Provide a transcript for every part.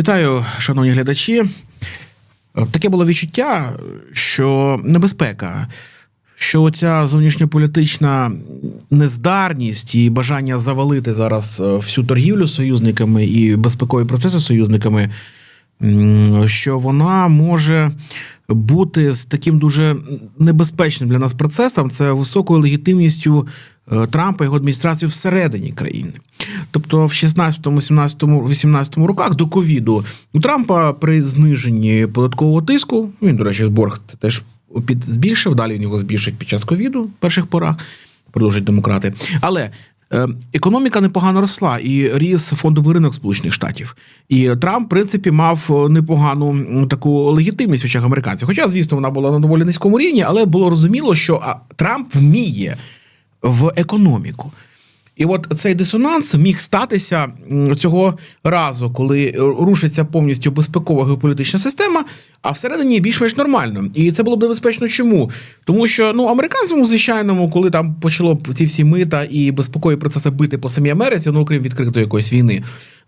Вітаю, шановні глядачі. Е, Таке було відчуття, що небезпека, що ця зовнішньополітична нездарність і бажання завалити зараз е, всю торгівлю з союзниками і безпекові процеси з союзниками, що вона може бути з таким дуже небезпечним для нас процесом це високою легітимністю е, Трампа і його адміністрації всередині країни. Тобто в 16, 17, 18 роках до ковіду у Трампа при зниженні податкового тиску, він, до речі, борг теж під збільшив. Далі він його збільшить під час ковіду перших порах, продовжують демократи. Але економіка непогано росла і ріс фондовий ринок Сполучених Штатів. І Трамп, в принципі, мав непогану таку легітимність в очах американців. Хоча, звісно, вона була на доволі низькому рівні, але було розуміло, що Трамп вміє в економіку. І от цей дисонанс міг статися цього разу, коли е, рушиться повністю безпекова геополітична система, а всередині більш-менш нормально. І це було б небезпечно. Чому? Тому що ну американцям, звичайному, коли там почало ці всі мита і безпекові процеси бити по самій Америці, ну окрім відкритої якоїсь війни.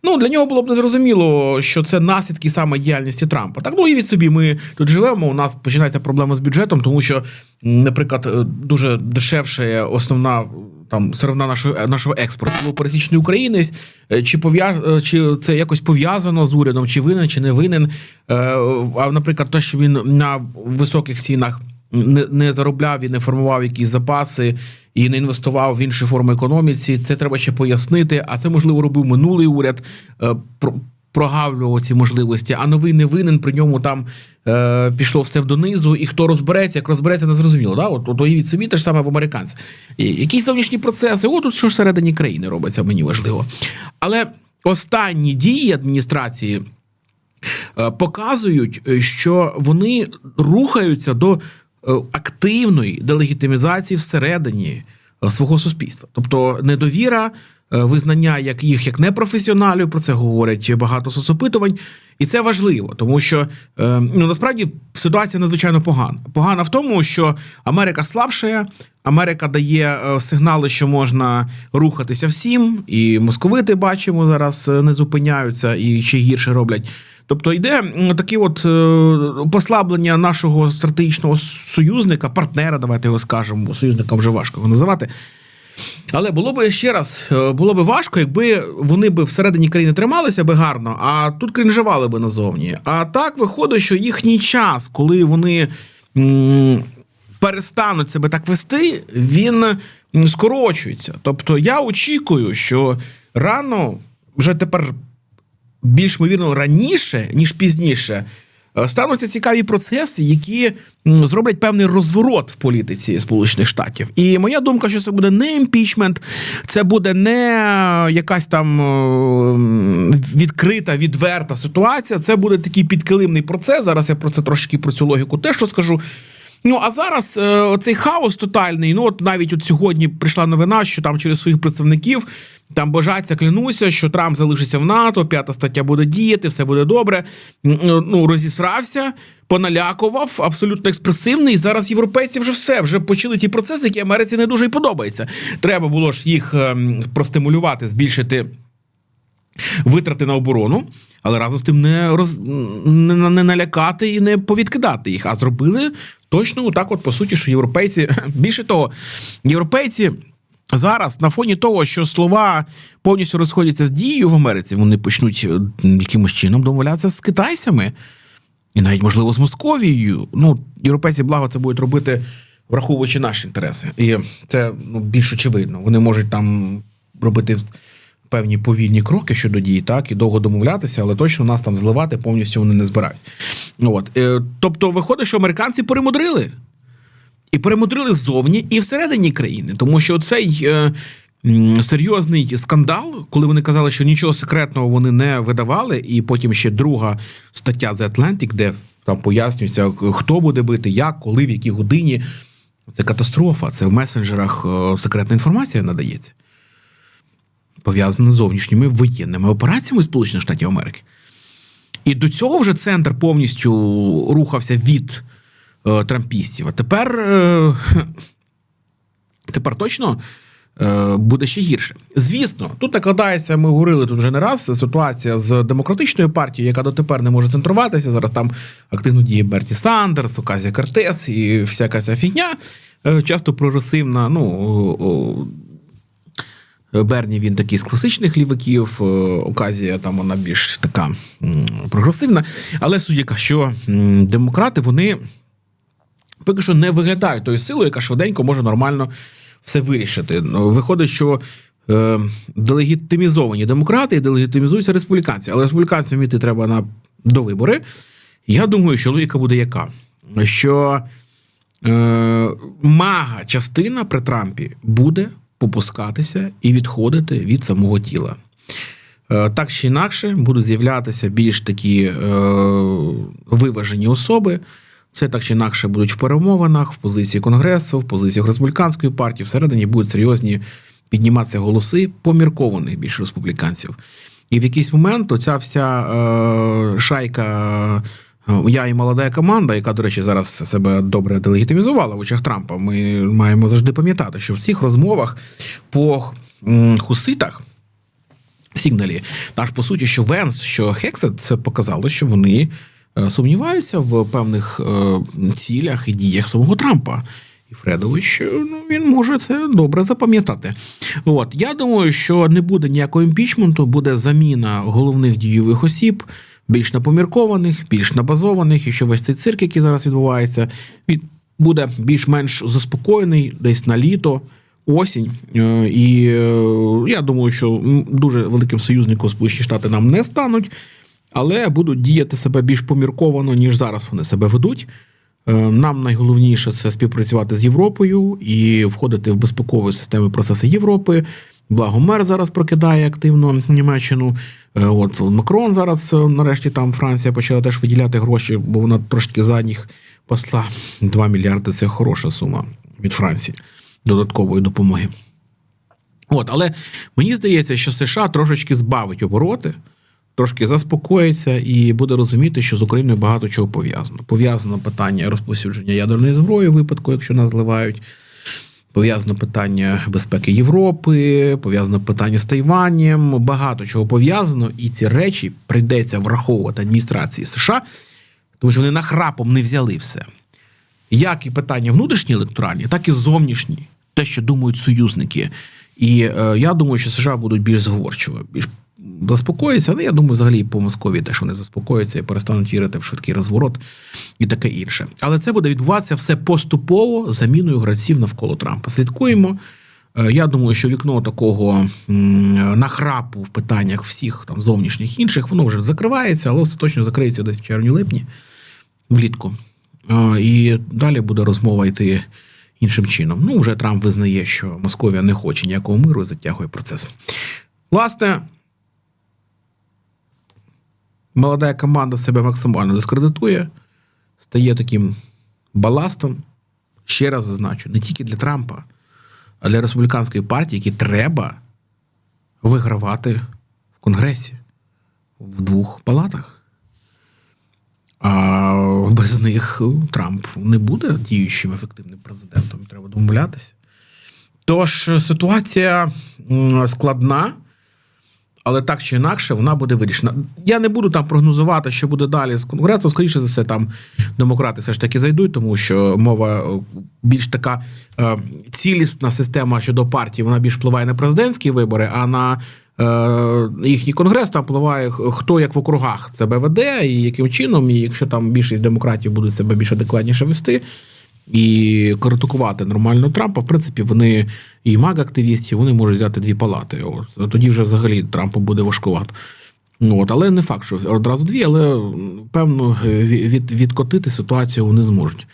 Ну для нього було б незрозуміло, що це наслідки саме діяльності Трампа. Так ну уявіть собі, ми тут живемо. У нас починається проблема з бюджетом, тому що, наприклад, е, дуже дешевше основна там сировина нашого нашого експорту. Пересічний українець, е, чи пов'яз е, чи це якось пов'язано з урядом, чи винен, чи не винен. Е, А наприклад, те, що він на високих цінах не заробляв і не формував якісь запаси і не інвестував в інші форми економіці. Це треба ще пояснити. А це можливо робив минулий уряд. Про- Прогавлював ці можливості, а новий не винен, при ньому там е, пішло все донизу, і хто розбереться, як розбереться, не зрозуміло. Да? От, уявіть собі, те ж саме в американців. Якісь зовнішні процеси, от тут що всередині країни робиться, мені важливо. Але останні дії адміністрації е, показують, е, що вони рухаються до е, активної делегітимізації всередині свого суспільства. Тобто недовіра, визнання як їх як непрофесіоналів, про це говорять багато соцопитувань. І це важливо, тому що е, ну насправді ситуація надзвичайно погана. Погана в тому, що Америка слабшає, Америка дає е, сигнали, що можна рухатися всім, і московити бачимо зараз е, не зупиняються і ще гірше роблять. Тобто йде таке от е, послаблення нашого стратегічного союзника, партнера, давайте його скажемо, бо союзникам вже важко називати. Але було б ще раз, е, було б важко, якби вони б всередині країни трималися би гарно, а тут кринжували би назовні. А так виходить, що їхній час, коли вони м, перестануть себе так вести, він скорочується. Тобто я очікую, що рано вже тепер більш ймовірно раніше, ніж пізніше, стануться цікаві процеси, які зроблять певний розворот в політиці Сполучених Штатів. І моя думка, що це буде не імпічмент, це буде не якась там е, відкрита, відверта ситуація. Це буде такий підкилимний процес. Зараз я про це трошки про цю логіку теж розкажу. Ну а зараз е, цей хаос тотальний. Ну от навіть от сьогодні прийшла новина, що там через своїх представників там бажаться, клянуся, що Трамп залишиться в НАТО, п'ята стаття буде діяти, все буде добре. Ну розісрався, поналякував, абсолютно експресивний. Зараз європейці вже все вже почали ті процеси, які Америці не дуже й подобаються. Треба було ж їх ем, простимулювати, збільшити витрати на оборону, але разом з тим не роз не, не налякати і не повідкидати їх. А зробили точно так, от по суті, що європейці більше того, європейці. Зараз на фоні того, що слова повністю розходяться з дією в Америці, вони почнуть е, якимось чином домовлятися з китайцями і навіть можливо з Московією. Ну, європейці благо це будуть робити, враховуючи наші інтереси. І це ну, більш очевидно. Вони можуть там робити певні повільні кроки щодо дії, так і довго домовлятися, але точно нас там зливати повністю вони не збираються. Ну, от. Е, тобто, виходить, що американці перемудрили. І перемудрили ззовні і всередині країни, тому що цей е, серйозний скандал, коли вони казали, що нічого секретного вони не видавали, і потім ще друга стаття The Atlantic, де там пояснюється, хто буде бити, як, коли, в якій годині. Це катастрофа. Це в месенджерах е, секретна інформація надається. Пов'язана з зовнішніми воєнними операціями Сполучених Штатів Америки. І до цього вже центр повністю рухався від е, трампістів. А тепер, е, тепер точно е, буде ще гірше. Звісно, тут накладається, ми говорили тут вже не раз. Ситуація з демократичною партією, яка дотепер не може центруватися. Зараз там активно діє Берті Сандерс, Оказія Кортес і всяка ця фігня. Е, Часто прогресивна, ну. О, Берні він такий з класичних ліваків, е, Оказія там вона більш така прогресивна. Але судя, що демократи вони поки що не виглядають тою силою, яка швиденько може нормально все вирішити. Ну, Виходить, що е, делегітимізовані демократи і делегітимізуються республіканці. Але республіканцям йти треба на довибори. Я думаю, що логіка буде яка? Що е, мага частина при Трампі буде попускатися і відходити від самого тіла. Е, Так чи інакше будуть з'являтися більш такі е, виважені особи. Це так чи інакше будуть в перемовинах, в позиції Конгресу, в позиціях республіканської партії. Всередині будуть серйозні підніматися голоси поміркованих більш республіканців. І в якийсь момент оця вся е, шайка. Я і молода команда, яка, до речі, зараз себе добре делегітимізувала в очах Трампа. Ми маємо завжди пам'ятати, що в цих розмовах по хуситах в сигналі. Аж по суті, що Венс, що Хексет це показало, що вони е, сумніваються в певних е, цілях і діях самого Трампа. І Фредович е, ну, він може це добре запам'ятати. От я думаю, що не буде ніякого імпічменту, буде заміна головних дійових осіб, більш напоміркованих, більш набазованих, і що весь цей цирк, який зараз відбувається, він буде більш-менш заспокоєний десь на літо осінь. Е, І е, я думаю, що дуже великим союзником Сполучені Штати нам не стануть, але будуть діяти себе більш помірковано, ніж зараз вони себе ведуть. Е, Нам найголовніше це співпрацювати з Європою і входити в безпекові системи процеси Європи. Благо мер зараз прокидає активно Німеччину. Е, От Макрон зараз, е, нарешті, там Франція почала теж виділяти гроші, бо вона трошки задніх посла. 2 мільярди це хороша сума від Франції додаткової допомоги. От, але мені здається, що США трошечки збавить обороти, трошки заспокоїться і буде розуміти, що з Україною багато чого пов'язано. Пов'язано питання розповсюдження ядерної зброї випадку, якщо нас зливають. Пов'язано питання безпеки Європи, пов'язано питання з Тайванем, багато чого пов'язано, і ці речі прийдеться враховувати адміністрації США, тому що вони нахрапом не взяли все. Як і питання внутрішні електоральні, так і зовнішні, те, що думають союзники. І е, я думаю, що США будуть більш зговорчиво, більш заспокоїться. Але я думаю, взагалі по Москові теж вони заспокояться і перестануть вірити в швидкий розворот і таке інше. Але це буде відбуватися все поступово заміною гравців навколо Трампа. Слідкуємо. Е, Я думаю, що вікно такого нахрапу в питаннях всіх там зовнішніх інших, воно вже закривається, але остаточно закриється десь в червні-липні влітку. Е, І далі буде розмова йти іншим чином. Ну, вже Трамп визнає, що Московія не хоче ніякого миру і затягує процес. Власне, молода команда себе максимально дискредитує, стає таким баластом. Ще раз зазначу, не тільки для Трампа, а для республіканської партії, які треба вигравати в Конгресі в двох палатах. А без них Трамп не буде діючим ефективним президентом. Треба домовлятися. Тож ситуація складна, але так чи інакше вона буде вирішена. Я не буду там прогнозувати, що буде далі з конгресом. Скоріше за все, там демократи все ж таки зайдуть, тому що мова е, більш така е, цілісна система щодо партії, вона більш впливає на президентські вибори, а на е, їхній конгрес там впливає хто як в округах себе веде, і яким чином, і якщо там більшість демократів будуть себе більш адекватніше вести. І критикувати нормально Трампа, в принципі, вони і маг-активістів, вони можуть взяти дві палати. От тоді вже взагалі Трампу буде важкувато. Ну, От, але не факт, що одразу дві, але певно від, відкотити ситуацію вони зможуть.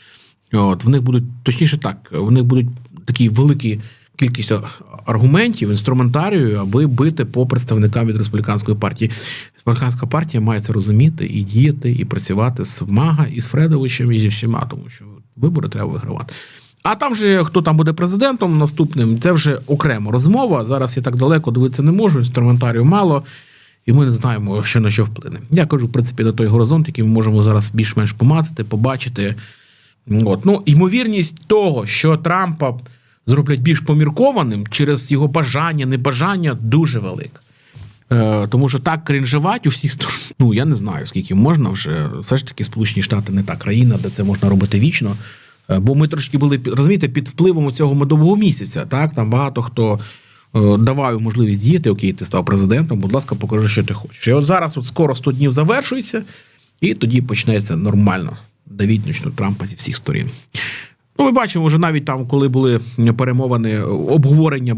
От, в них будуть, точніше так, в них будуть такі великі кількість аргументів, інструментарію, аби бити по представникам від республіканської партії. Республіканська партія має це розуміти і діяти, і працювати з Мага, і з Фредовичем, і зі всіма, тому що вибори треба вигравати. А там же хто там буде президентом наступним, це вже окрема розмова. Зараз я так далеко дивитися не можу, інструментарію мало, і ми не знаємо, що на що вплине. Я кажу, в принципі, на той горизонт, який ми можемо зараз більш-менш помацати, побачити. От. Ну, ймовірність того, що Трампа зроблять більш поміркованим через його бажання, небажання дуже велика. Е, тому що так крінжувати у всіх сторон. Ну я не знаю, скільки можна вже. Все ж таки, Сполучені Штати не та країна, де це можна робити вічно. Е, Бо ми трошки були розумієте, під впливом цього медового місяця. Так там багато хто е, давав можливість діяти. Окей, ти став президентом. Будь ласка, покажи, що ти хочеш. І от зараз, от скоро 100 днів завершується, і тоді почнеться нормально давітнично Трампа зі всіх сторін. Ну, ми бачимо, вже навіть там, коли були перемовини, обговорення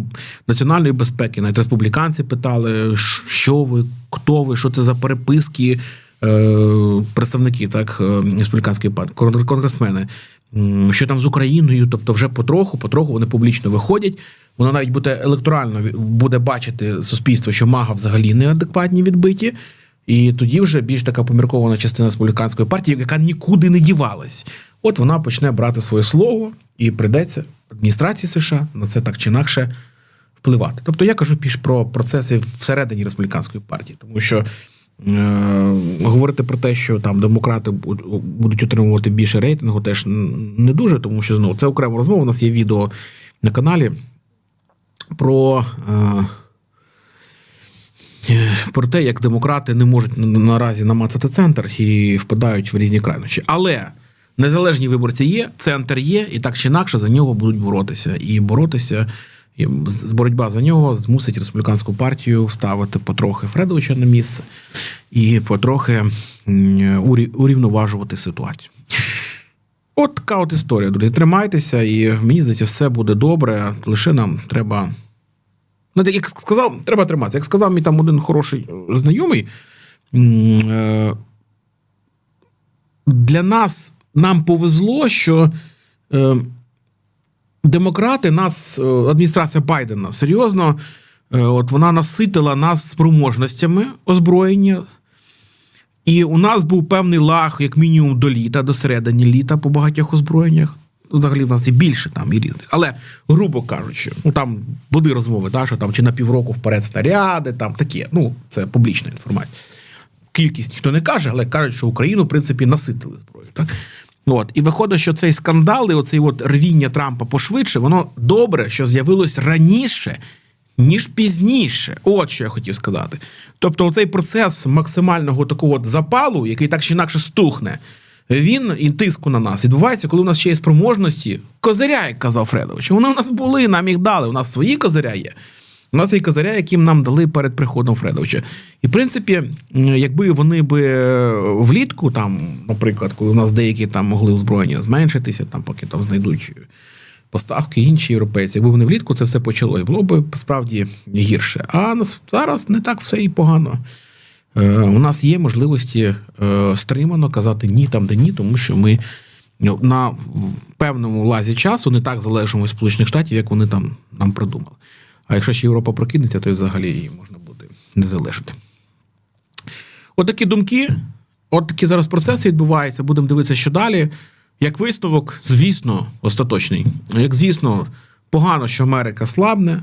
національної безпеки, навіть республіканці питали, що ви, хто ви, що це за переписки, е, представники так, е, республіканської партії, конгресмени, що там з Україною, тобто вже потроху, потроху вони публічно виходять. Воно навіть буде електорально буде бачити суспільство, що мага взагалі неадекватні відбиті. І тоді вже більш така поміркована частина республіканської партії, яка нікуди не дівалась. От вона почне брати своє слово і прийдеться адміністрації США на це так чи інакше впливати. Тобто я кажу більш про процеси всередині республіканської партії, тому що е, говорити про те, що там демократи будуть отримувати більше рейтингу, теж не дуже, тому що знову це окрема розмова. У нас є відео на каналі про. Е, про те, як демократи не можуть наразі намацати центр і впадають в різні крайнощі. Але незалежні виборці є, центр є, і так чи інакше за нього будуть боротися. І боротися, і з- боротьба за нього змусить республіканську партію ставити потрохи Фредовича на місце і потрохи урівноважувати ситуацію. От така от історія, друзі. Тримайтеся, і мені здається, все буде добре. Лише нам треба Ну, як сказав, треба триматися. Як сказав мій там один хороший знайомий, е, для нас нам повезло, що е, демократи, нас, е, адміністрація Байдена, серйозно, е, от вона наситила нас спроможностями озброєння. І у нас був певний лаг, як мінімум, до літа, до середини літа по багатьох озброєннях. Взагалі в нас і більше там і різних. Але, грубо кажучи, ну там були розмови, та, що там чи на півроку вперед снаряди, там таке. Ну, це публічна інформація. Кількість ніхто не каже, але кажуть, що Україну, в принципі, наситили зброю. Так? От. І виходить, що цей скандал і оцей от рвіння Трампа пошвидше, воно добре, що з'явилось раніше, ніж пізніше. От що я хотів сказати. Тобто, оцей процес максимального такого от запалу, який так чи інакше стухне, він і тиску на нас відбувається, коли у нас ще є спроможності козиря, як казав Фредович. Вони у нас були, нам їх дали. У нас свої козиря є. У нас є козиря, яким нам дали перед приходом Фредовича. І в принципі, якби вони би е, влітку, там, наприклад, коли у нас деякі там могли озброєння зменшитися, там поки там знайдуть поставки інші європейці, якби вони влітку це все почалось, було б справді гірше. А зараз не так все і погано. Е, У нас є можливості е, стримано казати ні там, де ні, тому що ми ну, на певному лазі часу не так залежимо від Сполучених Штатів, як вони там нам придумали. А якщо ще Європа прокинеться, то й взагалі її можна буде не залежати. От такі думки, от такі зараз процеси відбуваються. Будемо дивитися, що далі. Як висновок, звісно, остаточний. Як звісно, погано, що Америка слабне,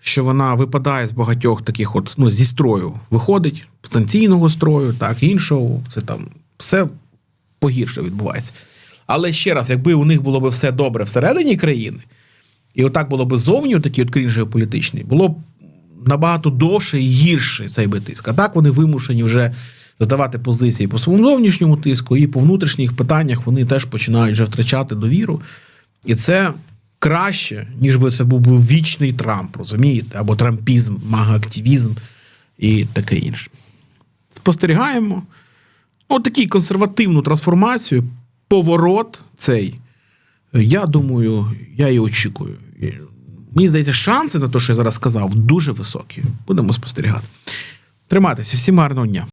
що вона випадає з багатьох таких, от, ну, зі строю виходить, санкційного строю, так, іншого. Це там все погірше відбувається. Але ще раз, якби у них було б все добре всередині країни, і отак було б зовні такі от крінжі політичні, було б набагато довше і гірше цей би тиск. А так вони вимушені вже здавати позиції по своєму зовнішньому тиску, і по внутрішніх питаннях вони теж починають вже втрачати довіру. І це краще, ніж би це був би вічний Трамп, розумієте? Або трампізм, магоактивізм і таке інше. Спостерігаємо. От консервативну трансформацію, поворот цей. Я думаю, я і очікую. Мені здається, шанси на те, що я зараз сказав, дуже високі. Будемо спостерігати. Тримайтеся, всім гарного дня.